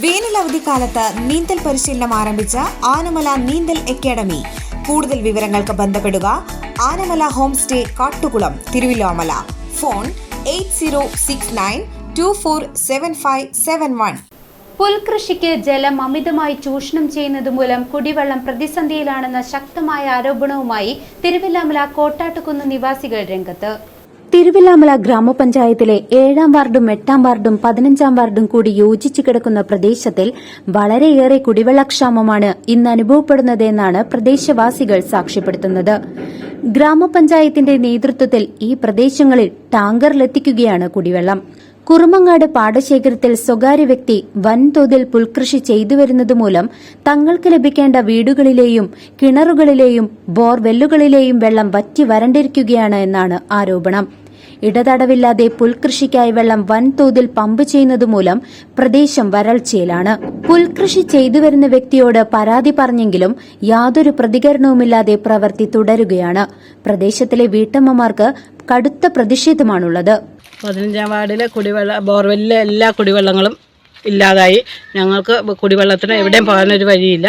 വേനൽ അവധിക്കാലത്ത് നീന്തൽ പരിശീലനം ആരംഭിച്ച ആനമല നീന്തൽ അക്കാദമി. കൂടുതൽ വിവരങ്ങൾക്ക് ബന്ധപ്പെടുക Anamala home stay Kattukulam Thiruvilwamala. Phone eight zero six nine two four seven five seven one. പുൽകൃഷിക്ക് ജലം അമിതമായി ചൂഷണം ചെയ്യുന്നത് മൂലം കുടിവെള്ളം പ്രതിസന്ധിയിലാണെന്ന ശക്തമായ ആരോപണവുമായി തിരുവല്ലാമല കോട്ടാട്ടുകുന്ന് നിവാസികൾ രംഗത്ത്. തിരുവല്ലാമല ഗ്രാമപഞ്ചായത്തിലെ ഏഴാം വാർഡും എട്ടാം വാർഡും പതിനഞ്ചാം വാർഡും കൂടി യോജിച്ചു കിടക്കുന്ന പ്രദേശത്തിൽ വളരെയേറെ കുടിവെള്ളക്ഷാമമാണ് ഇന്ന് അനുഭവപ്പെടുന്നതെന്നാണ് പ്രദേശവാസികൾ സാക്ഷ്യപ്പെടുത്തുന്നത്. ഗ്രാമപഞ്ചായത്തിന്റെ നേതൃത്വത്തിൽ ഈ പ്രദേശങ്ങളിൽ ടാങ്കറിലെത്തിക്കുകയാണ് കുടിവെള്ളം. കുറുമങ്ങാട് പാടശേഖരത്തിൽ സ്വകാര്യ വ്യക്തി വൻതോതിൽ പുൽകൃഷി ചെയ്തുവരുന്നതുമൂലം തങ്ങൾക്ക് ലഭിക്കേണ്ട വീടുകളിലെയും കിണറുകളിലെയും ബോർവെല്ലുകളിലെയും വെള്ളം വറ്റി വരണ്ടിരിക്കുകയാണ് എന്നാണ് ആരോപണം. ഇടതടവില്ലാതെ പുൽകൃഷിക്കായി വെള്ളം വൻതോതിൽ പമ്പ് ചെയ്യുന്നതുമൂലം പ്രദേശം വരൾച്ചയിലാണ്. പുൽകൃഷി ചെയ്തു വരുന്ന വ്യക്തിയോട് പരാതി പറഞ്ഞെങ്കിലും യാതൊരു പ്രതികരണവുമില്ലാതെ പ്രവൃത്തി തുടരുകയാണ്. പ്രദേശത്തിലെ വീട്ടമ്മമാർക്ക് കടുത്ത പ്രതിഷേധമാണുള്ളത്. പതിനഞ്ചാം വാർഡിലെ കുടിവെള്ള ബോർവെല്ലിലെ എല്ലാ കുടിവെള്ളങ്ങളും ഇല്ലാതായി. ഞങ്ങൾക്ക് കുടിവെള്ളത്തിന് എവിടെയും പോകാനൊരു വഴിയില്ല.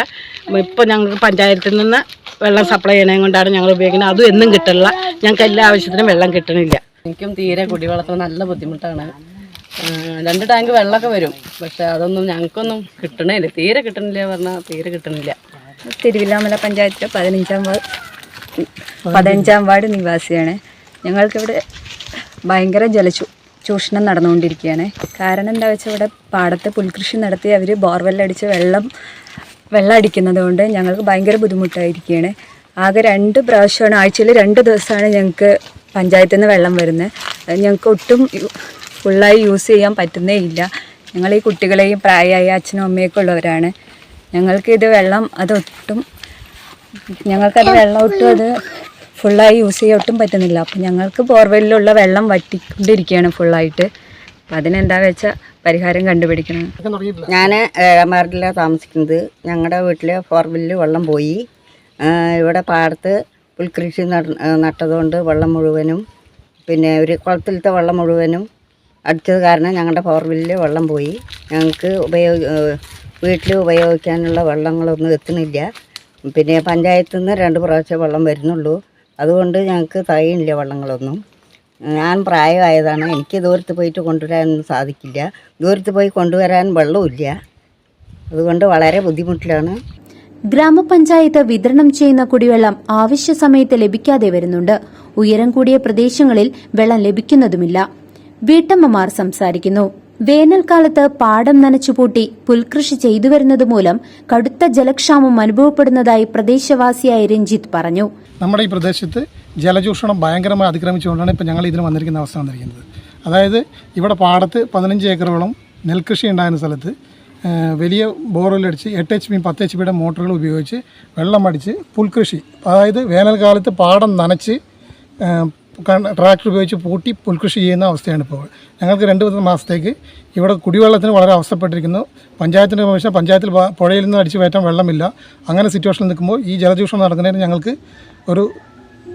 ഇപ്പോൾ ഞങ്ങൾക്ക് പഞ്ചായത്തിൽ നിന്ന് വെള്ളം സപ്ലൈ ചെയ്യണേ കൊണ്ടാണ് ഞങ്ങൾ ഉപയോഗിക്കുന്നത്. അതും എന്നും കിട്ടില്ല ഞങ്ങൾക്ക് എല്ലാ ആവശ്യത്തിനും വെള്ളം കിട്ടണില്ല. എനിക്കും തീരെ കുടിവെള്ളത്തിന് നല്ല ബുദ്ധിമുട്ടാണ്. രണ്ട് ടാങ്ക് വെള്ളമൊക്കെ വരും. പക്ഷെ അതൊന്നും ഞങ്ങൾക്കൊന്നും കിട്ടണില്ല. തീരെ കിട്ടണില്ല പറഞ്ഞാൽ തീരെ കിട്ടണില്ല. തിരുവില്ലാമല പഞ്ചായത്തിലെ പതിനഞ്ചാം വാർഡ് പതിനഞ്ചാം വാർഡ് നിവാസിയാണ്. ഞങ്ങൾക്കിവിടെ ഭയങ്കര ജലച്ചു ചൂഷണം നടന്നുകൊണ്ടിരിക്കുകയാണ്. കാരണം എന്താ വെച്ചാൽ ഇവിടെ പാടത്ത് പുൽകൃഷി നടത്തി അവർ ബോർവെല്ലടിച്ച് വെള്ളം വെള്ളം അടിക്കുന്നത് കൊണ്ട് ഞങ്ങൾക്ക് ഭയങ്കര ബുദ്ധിമുട്ടായിരിക്കുകയാണ്. ആകെ രണ്ട് പ്രാവശ്യമാണ് ആഴ്ചയിൽ രണ്ട് ദിവസമാണ് ഞങ്ങൾക്ക് പഞ്ചായത്തിൽ നിന്ന് വെള്ളം വരുന്നത്. ഞങ്ങൾക്ക് ഒട്ടും ഫുള്ളായി യൂസ് ചെയ്യാൻ പറ്റുന്നേ ഇല്ല. ഞങ്ങൾ ഈ കുട്ടികളെയും പ്രായമായ അച്ഛനും അമ്മയൊക്കെ ഉള്ളവരാണ്. ഞങ്ങൾക്ക് ഇത് വെള്ളം അതൊട്ടും ഞങ്ങൾക്കത് വെള്ളം ഒട്ടും അത് ഫുള്ളായി യൂസ് ചെയ്യാൻ ഒട്ടും പറ്റുന്നില്ല. അപ്പം ഞങ്ങൾക്ക് ബോർവെല്ലിലുള്ള വെള്ളം വറ്റിക്കൊണ്ടിരിക്കുകയാണ് ഫുള്ളായിട്ട് അപ്പം അതിനെന്താ വെച്ചാൽ പരിഹാരം കണ്ടുപിടിക്കണം. ഞാൻ ഏഴാം വാർഡിലാണ് താമസിക്കുന്നത്. ഞങ്ങളുടെ വീട്ടിൽ ഫോർവെല്ലിൽ വെള്ളം പോയി. ഇവിടെ പാടത്ത് പുൽകൃഷി നട നട്ടതുകൊണ്ട് വെള്ളം മുഴുവനും പിന്നെ ഒരു കുളത്തിലത്തെ വെള്ളം മുഴുവനും അടിച്ചത് കാരണം ഞങ്ങളുടെ പവർ ബില്ലിൽ വെള്ളം പോയി. ഞങ്ങൾക്ക് ഉപയോഗ വീട്ടിൽ ഉപയോഗിക്കാനുള്ള വെള്ളങ്ങളൊന്നും എത്തുന്നില്ല. പിന്നെ പഞ്ചായത്തിൽ നിന്ന് രണ്ട് പ്രാവശ്യം വെള്ളം വരുന്നുള്ളൂ. അതുകൊണ്ട് ഞങ്ങൾക്ക് തയ്യില്ല വെള്ളങ്ങളൊന്നും. ഞാൻ പ്രായമായതാണ്. എനിക്ക് ദൂരത്ത് പോയിട്ട് കൊണ്ടുവരാനൊന്നും സാധിക്കില്ല. ദൂരത്ത് പോയി കൊണ്ടുവരാൻ വെള്ളമില്ല അതുകൊണ്ട് വളരെ ബുദ്ധിമുട്ടിലാണ്. ഗ്രാമപഞ്ചായത്ത് വിതരണം ചെയ്യുന്ന കുടിവെള്ളം ആവശ്യ സമയത്ത് ലഭിക്കാതെ വരുന്നുണ്ട്. ഉയരം കൂടിയ പ്രദേശങ്ങളിൽ വെള്ളം ലഭിക്കുന്നതുമില്ല. വീട്ടമ്മമാർ സംസാരിക്കുന്നു. വേനൽക്കാലത്ത് പാടം നനച്ചുപൂട്ടി പുൽകൃഷി ചെയ്തു വരുന്നത് മൂലം കടുത്ത ജലക്ഷാമം അനുഭവപ്പെടുന്നതായി പ്രദേശവാസിയായ രഞ്ജിത്ത് പറഞ്ഞു. നമ്മുടെ ഈ പ്രദേശത്ത് ജലചൂഷണം ഭയങ്കരമായി അതിക്രമിച്ചുകൊണ്ടാണ് ഇപ്പോൾ ഞങ്ങൾ ഇതിന് വന്നിരിക്കുന്ന അവസ്ഥ വന്നിരിക്കുന്നത്. അതായത് ഇവിടെ പാടത്ത് പതിനഞ്ച് ഏക്കറോളം നെൽകൃഷി ഉണ്ടായിരുന്ന സ്ഥലത്ത് വലിയ ബോറിലടിച്ച് എട്ട് എച്ച് പി പത്ത് എച്ച് പിയുടെ മോട്ടറുകൾ ഉപയോഗിച്ച് വെള്ളം അടിച്ച് പുൽകൃഷി. അതായത് വേനൽക്കാലത്ത് പാടം നനച്ച് ട്രാക്ടർ ഉപയോഗിച്ച് പൂട്ടി പുൽകൃഷി ചെയ്യുന്ന അവസ്ഥയാണ് ഇപ്പോൾ. ഞങ്ങൾക്ക് രണ്ട് മൂന്ന് മാസത്തേക്ക് ഇവിടെ കുടിവെള്ളത്തിന് വളരെ അവസ്ഥപ്പെട്ടിരിക്കുന്നു. പഞ്ചായത്തിന്റെ പക്ഷേ പഞ്ചായത്തിൽ പുഴയിൽ നിന്ന് അടിച്ചു കയറ്റാൻ വെള്ളമില്ല. അങ്ങനെ സിറ്റുവേഷനിൽ നിൽക്കുമ്പോൾ ഈ ജലചൂഷണം നടക്കുന്നതിന് ഞങ്ങൾക്ക് ഒരു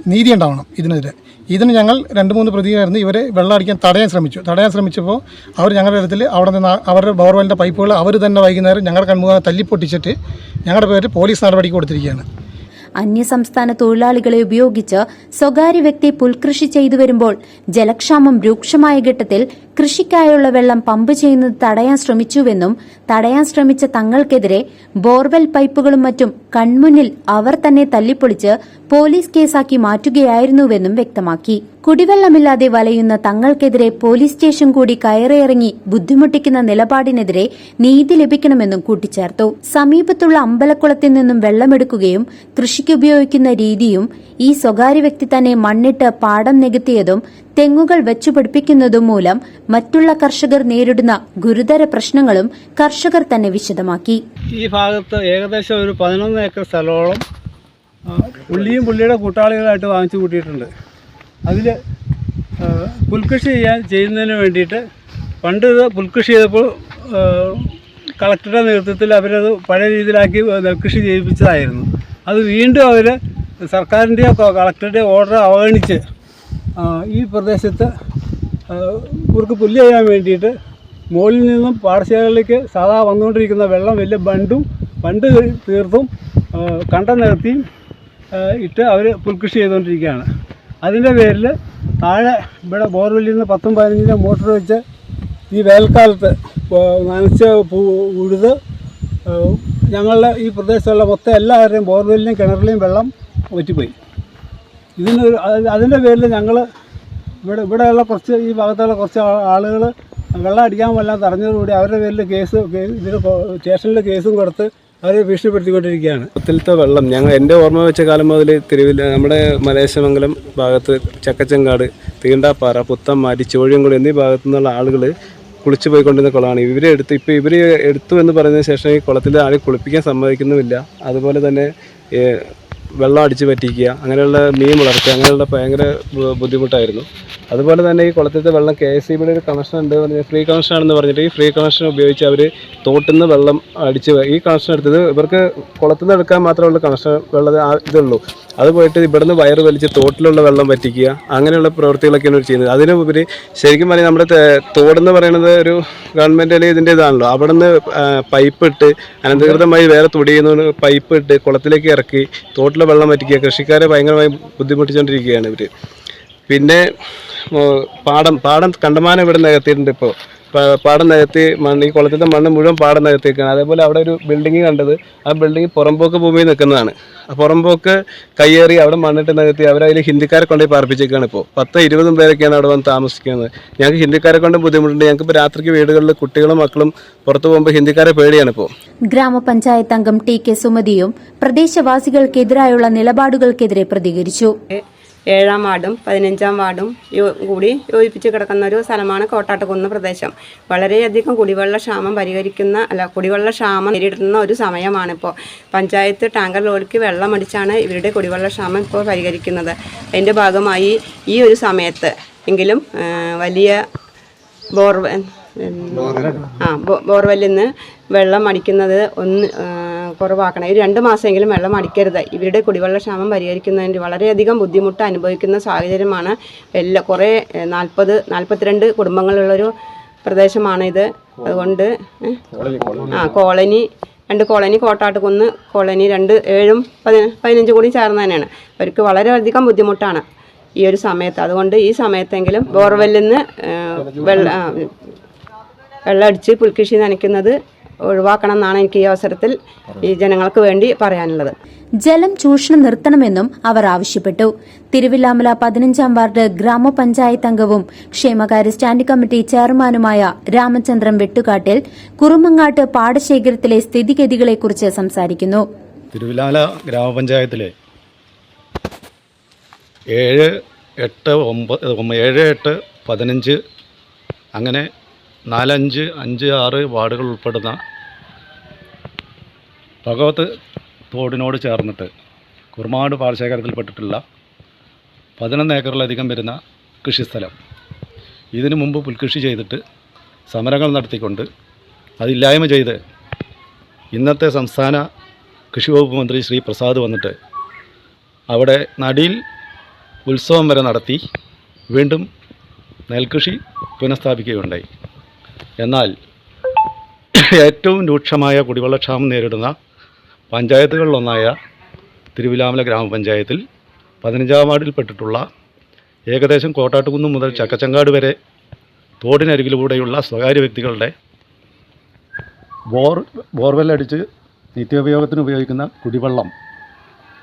നീതി ഉണ്ടാവണം ഇതിനെതിരെ. ഇതിന് ഞങ്ങൾ രണ്ട് മൂന്ന് പ്രതികളായിരുന്നു. ഇവരെ വെള്ളം അടിക്കാൻ തടയാൻ ശ്രമിച്ചു. തടയാൻ ശ്രമിച്ചപ്പോൾ അവർ ഞങ്ങളുടെ ഇടത്തിൽ അവിടെ നിന്ന് അവരുടെ ബോർവെല്ലിന്റെ പൈപ്പുകൾ അവർ തന്നെ വൈകുന്നേരം ഞങ്ങളുടെ കൺമുഖം തല്ലിപ്പൊട്ടിച്ചിട്ട് ഞങ്ങളുടെ പേര് പോലീസ് നടപടിക്ക് കൊടുത്തിരിക്കുകയാണ്. അന്യസംസ്ഥാന തൊഴിലാളികളെ ഉപയോഗിച്ച് സ്വകാര്യ വ്യക്തി പുൽകൃഷി ചെയ്തു വരുമ്പോൾ ജലക്ഷാമം രൂക്ഷമായ ഘട്ടത്തിൽ കൃഷിക്കായുള്ള വെള്ളം പമ്പ് ചെയ്യുന്നത് തടയാൻ ശ്രമിച്ചുവെന്നും തടയാൻ ശ്രമിച്ച തങ്ങൾക്കെതിരെ ബോർവെൽ പൈപ്പുകളും മറ്റും കൺമുന്നിൽ അവർ തന്നെ തല്ലിപ്പൊളിച്ച് പോലീസ് കേസാക്കി മാറ്റുകയായിരുന്നുവെന്നും വ്യക്തമാക്കി. കുടിവെള്ളമില്ലാതെ വലയുന്ന തങ്ങൾക്കെതിരെ പോലീസ് സ്റ്റേഷൻ കൂടി കയറിയിറങ്ങി ബുദ്ധിമുട്ടിക്കുന്ന നിലപാടിനെതിരെ നീതി ലഭിക്കണമെന്നും കൂട്ടിച്ചേർത്തു. സമീപത്തുള്ള അമ്പലക്കുളത്തിൽ നിന്നും വെള്ളമെടുക്കുകയും കൃഷിക്ക് ഉപയോഗിക്കുന്ന രീതിയും ഈ സ്വകാര്യ വ്യക്തി തന്നെ മണ്ണിട്ട് പാടം നികത്തിയതും തെങ്ങുകൾ വെച്ചുപിടിപ്പിക്കുന്നതും മൂലം മറ്റുള്ള കർഷകർ നേരിടുന്ന ഗുരുതര പ്രശ്നങ്ങളും കർഷകർ തന്നെ വിശദമാക്കി. ഈ ഭാഗത്ത് ഏകദേശം ഒരു പതിനൊന്ന് ഏക്കർ സ്ഥലമോളം പുള്ളിയും പുള്ളിയുടെ കൂട്ടാളികളായിട്ട് വാങ്ങിച്ചു കൂട്ടിയിട്ടുണ്ട്. അതിൽ പുൽകൃഷി ചെയ്യാൻ ചെയ്യുന്നതിന് വേണ്ടിയിട്ട് പണ്ട് പുൽകൃഷി ചെയ്തപ്പോൾ കളക്ടറുടെ നേതൃത്വത്തിൽ അവരത് പഴയ രീതിയിലാക്കി നെൽകൃഷി ചെയ്യിപ്പിച്ചതായിരുന്നു. അത് വീണ്ടും അവർ സർക്കാരിന്റെയോ കളക്ടറുടെയോ ഓർഡർ അവഗണിച്ച് ഈ പ്രദേശത്ത് ഇവർക്ക് പുല്ല് ചെയ്യാൻ വേണ്ടിയിട്ട് മുകളിൽ നിന്നും പാടശേഖരങ്ങളിലേക്ക് സാധാ വന്നുകൊണ്ടിരിക്കുന്ന വെള്ളം വലിയ ബണ്ടും ബണ്ട് തീർത്തും കണ്ട ആ, ഇട്ട് അവർ പുൽകൃഷി ചെയ്തുകൊണ്ടിരിക്കുകയാണ്. അതിന്റെ പേരിൽ താഴെ ഇവിടെ ബോർവെല്ലിൽ നിന്ന് പത്തും പതിനഞ്ചിന്റെ മോട്ടർ വെച്ച് ഈ വേനൽക്കാലത്ത് നനച്ച ഉഴുത് ഞങ്ങളുടെ ഈ പ്രദേശത്തുള്ള മൊത്തം എല്ലാവരുടെയും ബോർവെല്ലിലും കിണറിലെയും വെള്ളം വറ്റിപ്പോയി. ഇതിന് അതിന്റെ പേരിൽ ഞങ്ങൾ ഇവിടെ ഇവിടെയുള്ള കുറച്ച് ഈ ഭാഗത്തുള്ള കുറച്ച് ആളുകൾ വെള്ളം അടിക്കാൻ വല്ലാതെ തടഞ്ഞതോടുകൂടി അവരുടെ പേരിൽ കേസ് ഇതിന് സ്റ്റേഷനിൽ കേസും കൊടുത്ത് അവരെ ഭീഷണിപ്പെടുത്തിക്കൊണ്ടിരിക്കുകയാണ്. കുളത്തിലത്തെ വെള്ളം ഞങ്ങൾ എന്റെ ഓർമ്മ വെച്ച കാലം മുതൽ തിരുവില്ല നമ്മുടെ മലേശമംഗലം ഭാഗത്ത് ചക്കച്ചങ്കാട് തീണ്ടാപ്പാറ പുത്തമ്മാരി ചോഴിയംകുടി എന്നീ ഭാഗത്തു നിന്നുള്ള ആളുകൾ കുളിച്ചു പോയിക്കൊണ്ടിരുന്ന കുളമാണ്. ഇവരെ എടുത്ത് ഇപ്പോൾ ഇവർ എടുത്തു എന്ന് പറഞ്ഞതിന് ശേഷം ഈ കുളത്തിൽ ആരും കുളിപ്പിക്കാൻ സമ്മതിക്കുന്നുമില്ല. അതുപോലെ തന്നെ വെള്ളം അടിച്ച് പറ്റിക്കുക അങ്ങനെയുള്ള മീൻ വളർത്തുക അങ്ങനെയുള്ള ഭയങ്കര ബുദ്ധിമുട്ടായിരുന്നു. അതുപോലെ തന്നെ ഈ കുളത്തിലത്തെ വെള്ളം കെ എസ് സി ബിയുടെ ഒരു കണക്ഷൻ ഉണ്ട്. പറഞ്ഞാൽ ഫ്രീ കണക്ഷൻ ആണെന്ന് പറഞ്ഞിട്ട് ഈ ഫ്രീ കണക്ഷൻ ഉപയോഗിച്ച് അവർ തോട്ടിൽ നിന്ന് വെള്ളം അടിച്ച് ഈ കണക്ഷൻ എടുത്തത് ഇവർക്ക് കുളത്തിൽ നിന്ന് എടുക്കാൻ മാത്രമുള്ള കണക്ഷൻ വെള്ളം ഇതുള്ളൂ. അത് പോയിട്ട് ഇവിടുന്ന് വയറ് വലിച്ച് തോട്ടിലുള്ള വെള്ളം പറ്റിക്കുക അങ്ങനെയുള്ള പ്രവൃത്തികളൊക്കെയാണ് ഇവർ ചെയ്യുന്നത്. അതിനുപരി ശരിക്കും പറഞ്ഞാൽ നമ്മുടെ തോടെന്ന് പറയുന്നത് ഒരു ഗവൺമെന്റ് ഇതിന്റെ ഇതാണല്ലോ. അവിടെ നിന്ന് പൈപ്പ് ഇട്ട് അനധികൃതമായി വേറെ തുടിയുന്ന പൈപ്പ് ഇട്ട് കുളത്തിലേക്ക് ഇറക്കി തോട്ടിലെ വെള്ളം പറ്റിക്കുക കൃഷിക്കാരെ ഭയങ്കരമായി ബുദ്ധിമുട്ടിച്ചുകൊണ്ടിരിക്കുകയാണ് ഇവർ പിന്നെ പാടം പാടം കണ്ടമാനം ഇവിടെ നികത്തിയിട്ടുണ്ട് ഇപ്പോൾ പാടം നികത്തി മണ്ണ് ഈ കുളത്തിന്റെ മണ്ണ് മുഴുവൻ പാടം നികത്തിയിരിക്കുകയാണ്. അതേപോലെ അവിടെ ഒരു ബിൽഡിംഗ് കണ്ടത്. ആ ബിൽഡിംഗ് പുറമ്പോക്ക് ഭൂമിയിൽ നിൽക്കുന്നതാണ്. ആ പുറമ്പോക്ക് കയ്യേറി അവിടെ മണ്ണിട്ട് നികത്തി അവരതിൽ ഹിന്ദിക്കാരെ കൊണ്ടുപോയി പാർപ്പിച്ചേക്കാണ് ഇപ്പോൾ പത്ത് ഇരുപതും പേരൊക്കെയാണ് അവിടെ വന്ന് താമസിക്കുന്നത്. ഞങ്ങൾക്ക് ഹിന്ദിക്കാരെ കൊണ്ട് ബുദ്ധിമുട്ടുണ്ട്. ഞങ്ങൾക്ക് ഇപ്പോൾ രാത്രിക്ക് വീടുകളിൽ കുട്ടികളും മക്കളും പുറത്ത് പോകുമ്പോൾ ഹിന്ദിക്കാരെ പേടിയാണ് ഇപ്പോൾ ഗ്രാമപഞ്ചായത്ത് അംഗം ടി കെ സുമതിയും പ്രദേശവാസികൾക്കെതിരായുള്ള നിലപാടുകൾക്കെതിരെ പ്രതികരിച്ചു. ഏഴാം വാർഡും പതിനഞ്ചാം വാർഡും കൂടി യോജിപ്പിച്ച് കിടക്കുന്ന ഒരു സ്ഥലമാണ് കോട്ടാട്ടുകുന്ന് പ്രദേശം. വളരെയധികം കുടിവെള്ള ക്ഷാമം പരിഹരിക്കുന്ന അല്ല കുടിവെള്ള ക്ഷാമം നേരിടുന്ന ഒരു സമയമാണിപ്പോൾ പഞ്ചായത്ത് ടാങ്കർ ലോറിക്ക് വെള്ളം അടിച്ചാണ് ഇവരുടെ കുടിവെള്ള ക്ഷാമം ഇപ്പോൾ പരിഹരിക്കുന്നത്. അതിന്റെ ഭാഗമായി ഈ ഒരു സമയത്ത് എങ്കിലും വലിയ ബോർവെൽ ആ ബോർവെല്ലിൽ നിന്ന് വെള്ളം അടിക്കുന്നത് ഒന്ന് കുറവാക്കണം ഈ രണ്ട് മാസമെങ്കിലും വെള്ളം അടിക്കരുത്. ഇവരുടെ കുടിവെള്ള ക്ഷാമം പരിഹരിക്കുന്നതിന് വളരെയധികം ബുദ്ധിമുട്ട് അനുഭവിക്കുന്ന സാഹചര്യമാണ് എല്ലാ കുറേ നാൽപ്പത് നാൽപ്പത്തിരണ്ട് കുടുംബങ്ങളുള്ളൊരു പ്രദേശമാണ് ഇത് അതുകൊണ്ട് ആ കോളനി രണ്ട് കോളനി കോട്ടാട്ടുകുന്ന് കോളനി രണ്ട് ഏഴും പതി പതിനഞ്ചും കൂടി ചേർന്ന് തന്നെയാണ്. അവർക്ക് വളരെയധികം ബുദ്ധിമുട്ടാണ് ഈ ഒരു സമയത്ത്. അതുകൊണ്ട് ഈ സമയത്തെങ്കിലും ബോർവെല്ലിൽ നിന്ന് വെള്ളം വെള്ളം അടിച്ച് പുൽകൃഷി നനയ്ക്കുന്നത് ഒഴിവാക്കണം എന്നാണ് എനിക്ക് ഈ അവസരത്തിൽ ഈ ജനങ്ങൾക്ക് വേണ്ടി പറയാനുള്ളത്. ജലം ചൂഷണം നിർത്തണമെന്നും അവർ ആവശ്യപ്പെട്ടു. തിരുവില്ലാമല പതിനഞ്ചാം വാർഡ് ഗ്രാമപഞ്ചായത്ത് അംഗവും ക്ഷേമകാര്യ സ്റ്റാൻഡിംഗ് കമ്മിറ്റി ചെയർമാനുമായ രാമചന്ദ്രൻ വെട്ടുകാട്ടിൽ കുറുമങ്ങാട്ട് പാടശേഖരത്തിലെ സ്ഥിതിഗതികളെക്കുറിച്ച് സംസാരിക്കുന്നു. തിരുവില്ലാമല ഗ്രാമപഞ്ചായത്തിലെ ഏഴ് എട്ട് ഒമ്പത് ഒമ്പ- ഏഴ് എട്ട് പതിനഞ്ച് അങ്ങനെ നാലഞ്ച് അഞ്ച് ആറ് വാർഡുകൾ ഉൾപ്പെടുന്ന ഭഗവത് തോടിനോട് ചേർന്നിട്ട് കുർമാട് പാടശേഖരത്തിൽപ്പെട്ടിട്ടുള്ള പതിനൊന്ന് ഏക്കറിലധികം വരുന്ന കൃഷിസ്ഥലം. ഇതിനു മുമ്പ് പുൽകൃഷി ചെയ്തിട്ട് സമരങ്ങൾ നടത്തിക്കൊണ്ട് അതില്ലായ്മ ചെയ്ത് ഇന്നത്തെ സംസ്ഥാന കൃഷി വകുപ്പ് മന്ത്രി ശ്രീ പ്രസാദ് വന്നിട്ട് അവിടെ നടിയിൽ ഉത്സവം വരെ നടത്തി വീണ്ടും നെൽകൃഷി പുനഃസ്ഥാപിക്കുകയുണ്ടായി. എന്നാൽ ഏറ്റവും രൂക്ഷമായ കുടിവെള്ളക്ഷാമം നേരിടുന്ന പഞ്ചായത്തുകളിലൊന്നായ തിരുവിലാമല ഗ്രാമപഞ്ചായത്തിൽ പതിനഞ്ചാം വാർഡിൽപ്പെട്ടിട്ടുള്ള ഏകദേശം കോട്ടാട്ടുകുന്ന് മുതൽ ചക്കച്ചങ്കാട് വരെ തോടിനരികിലൂടെയുള്ള സ്വകാര്യ വ്യക്തികളുടെ ബോർ ബോർവെല്ലടിച്ച് നിത്യോപയോഗത്തിന് ഉപയോഗിക്കുന്ന കുടിവെള്ളം.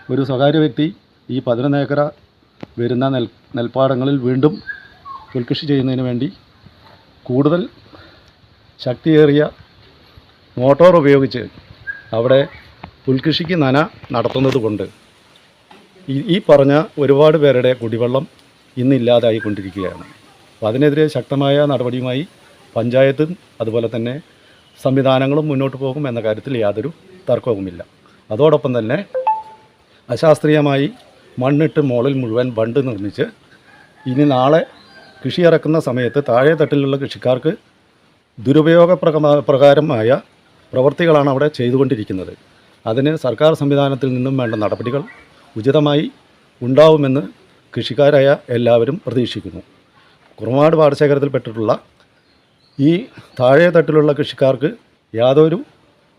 ഒരു സ്വകാര്യ വ്യക്തി ഈ പതിനൊന്ന് ഏക്കർ വരുന്ന നെൽ നെൽപ്പാടങ്ങളിൽ വീണ്ടും പുൽകൃഷി ചെയ്യുന്നതിന് വേണ്ടി കൂടുതൽ ശക്തിയേറിയ മോട്ടോർ ഉപയോഗിച്ച് അവിടെ പുൽകൃഷിക്ക് നന നടത്തുന്നത് കൊണ്ട് ഈ പറഞ്ഞ ഒരുപാട് പേരുടെ കുടിവെള്ളം ഇന്നില്ലാതായിക്കൊണ്ടിരിക്കുകയാണ് അപ്പോൾ അതിനെതിരെ ശക്തമായ നടപടിയുമായി പഞ്ചായത്തും അതുപോലെ തന്നെ സംവിധാനങ്ങളും മുന്നോട്ട് പോകും എന്ന കാര്യത്തിൽ യാതൊരു തർക്കവുമില്ല. അതോടൊപ്പം തന്നെ അശാസ്ത്രീയമായി മണ്ണിട്ട് മുകളിൽ മുഴുവൻ ബണ്ട് നിർമ്മിച്ച് ഇനി നാളെ കൃഷി ഇറക്കുന്ന സമയത്ത് താഴെ തട്ടിലുള്ള കൃഷിക്കാർക്ക് ദുരുപയോഗ പ്രകാരമായ പ്രവൃത്തികളാണ് അവിടെ ചെയ്തുകൊണ്ടിരിക്കുന്നത്. അതിന് സർക്കാർ സംവിധാനത്തിൽ നിന്നും വേണ്ട നടപടികൾ ഉചിതമായി ഉണ്ടാവുമെന്ന് കൃഷിക്കാരായ എല്ലാവരും പ്രതീക്ഷിക്കുന്നു. കുറുമാട് പാടശേഖരത്തിൽപ്പെട്ടിട്ടുള്ള ഈ താഴെ തട്ടിലുള്ള കൃഷിക്കാർക്ക് യാതൊരു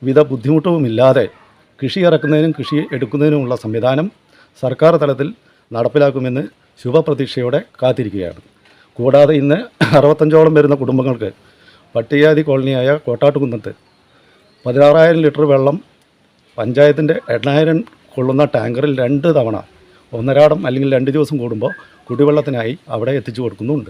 വിധ ബുദ്ധിമുട്ടുമില്ലാതെ കൃഷി ഇറക്കുന്നതിനും കൃഷി എടുക്കുന്നതിനുമുള്ള സംവിധാനം സർക്കാർ തലത്തിൽ നടപ്പിലാക്കുമെന്ന് ശുഭപ്രതീക്ഷയോടെ കാത്തിരിക്കുകയാണ്. കൂടാതെ ഇന്ന് അറുപത്തഞ്ചോളം വരുന്ന കുടുംബങ്ങൾക്ക് പട്ടികജാതി കോളനിയായ കോട്ടാട്ടുകുന്നത്ത് പതിനാറായിരം ലിറ്റർ വെള്ളം പഞ്ചായത്തിന്റെ എണ്ണായിരം കൊള്ളുന്ന ടാങ്കറിൽ രണ്ട് തവണ ഒന്നരാടം അല്ലെങ്കിൽ രണ്ട് ദിവസം കൂടുമ്പോൾ കുടിവെള്ളത്തിനായി അവിടെ എത്തിച്ചു കൊടുക്കുന്നുണ്ട്.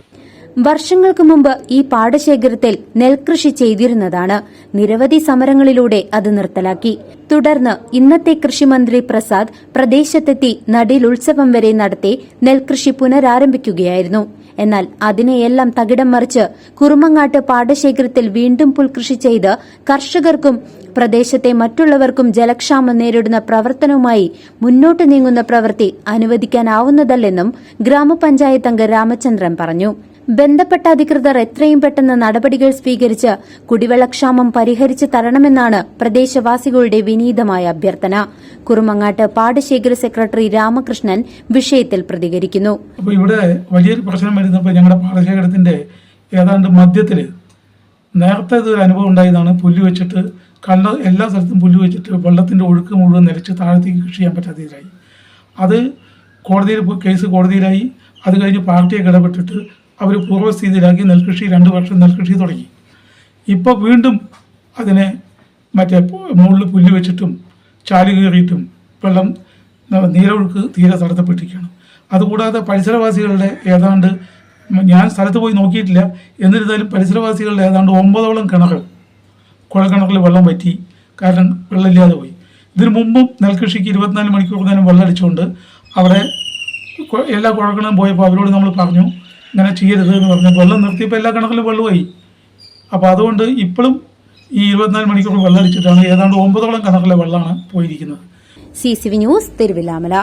വർഷങ്ങൾക്ക് മുമ്പ് ഈ പാടശേഖരത്തിൽ നെൽകൃഷി ചെയ്തിരുന്നതാണ്. നിരവധി സമരങ്ങളിലൂടെ അത് നിർത്തലാക്കി. തുടർന്ന് ഇന്നത്തെ കൃഷിമന്ത്രി പ്രസാദ് പ്രദേശത്തെത്തി നടിൽ ഉത്സവം വരെ നടത്തി നെൽകൃഷി പുനരാരംഭിക്കുകയായിരുന്നു. എന്നാൽ അതിനെയെല്ലാം തകിടം മറിച്ച് കുറുമങ്ങാട്ട് പാടശേഖരത്തിൽ വീണ്ടും പുൽകൃഷി ചെയ്ത് കർഷകർക്കും പ്രദേശത്തെ മറ്റുള്ളവർക്കും ജലക്ഷാമം നേരിടുന്ന പ്രവർത്തനവുമായി മുന്നോട്ട് നീങ്ങുന്ന പ്രവൃത്തി അനുവദിക്കാനാവുന്നതല്ലെന്നും ഗ്രാമപഞ്ചായത്ത് അംഗം രാമചന്ദ്രൻ പറഞ്ഞു ബന്ധപ്പെട്ട അധികൃതർ എത്രയും പെട്ടെന്ന് നടപടികൾ സ്വീകരിച്ച് കുടിവെള്ളക്ഷാമം പരിഹരിച്ചു തരണമെന്നാണ് പ്രദേശവാസികളുടെ വിനീതമായ അഭ്യർത്ഥന. കുറുമങ്ങാട്ട് പാടശേഖര സെക്രട്ടറി രാമകൃഷ്ണൻ വിഷയത്തിൽ പ്രതികരിക്കുന്നു. ഇവിടെ വലിയൊരു പ്രശ്നം വരുന്നപ്പോൾ ഞങ്ങളുടെ പാടശേഖരത്തിന്റെ ഏതാണ്ട് മധ്യത്തിൽ നേരത്തെ ഇതൊരു അനുഭവം ഉണ്ടായതാണ്. പുല്ല് വെച്ചിട്ട് കള്ള എല്ലാ സ്ഥലത്തും പുല്ല് വെച്ചിട്ട് വെള്ളത്തിന്റെ ഒഴുക്ക് മുഴുവൻ നിലച്ച് താഴത്തേക്ക് കൃഷി ചെയ്യാൻ പറ്റാത്തതിലായി. അത് കോടതിയിൽ കേസ് കോടതിയിലായി. അത് കഴിഞ്ഞ് പാർട്ടിയൊക്കെ ഇടപെട്ടിട്ട് അവർ പൂർവസ്ഥിതിയിലാക്കി നെൽകൃഷി രണ്ട് വർഷം നെൽകൃഷി തുടങ്ങി. ഇപ്പോൾ വീണ്ടും അതിനെ മറ്റേ മുകളിൽ പുല്ല് വെച്ചിട്ടും ചാൽ കയറിയിട്ടും വെള്ളം നീരൊഴുക്ക് തീരെ തടസ്സപ്പെട്ടിരിക്കുകയാണ്. അതുകൂടാതെ പരിസരവാസികളുടെ ഏതാണ്ട് ഞാൻ സ്ഥലത്ത് പോയി നോക്കിയിട്ടില്ല. എന്നിരുന്നാലും പരിസരവാസികളുടെ ഏതാണ്ട് ഒമ്പതോളം കിണർ കുഴൽക്കിണറിൽ വെള്ളം പറ്റി കാരണം വെള്ളമില്ലാതെ പോയി. ഇതിനു മുമ്പും നെൽകൃഷിക്ക് ഇരുപത്തിനാല് മണിക്കൂർ നേരം വെള്ളം അടിച്ചുകൊണ്ട് അവരെ എല്ലാ കുഴൽക്കിണറും പോയപ്പോൾ അവരോട് നമ്മൾ പറഞ്ഞു ഇങ്ങനെ ചെയ്യരുത് എന്ന് പറഞ്ഞു വെള്ളം നിർത്തിയപ്പോൾ എല്ലാ കണക്കിലും വെള്ളമായി. അപ്പോൾ അതുകൊണ്ട് ഇപ്പോഴും ഈ ഇരുപത്തിനാല് മണിക്കൂർ വെള്ളം അടിച്ചിട്ടാണ് ഏതാണ്ട് ഒമ്പതോളം കണക്കിലെ വെള്ളമാണ് പോയിരിക്കുന്നത്. C C V news Thiruvilwamala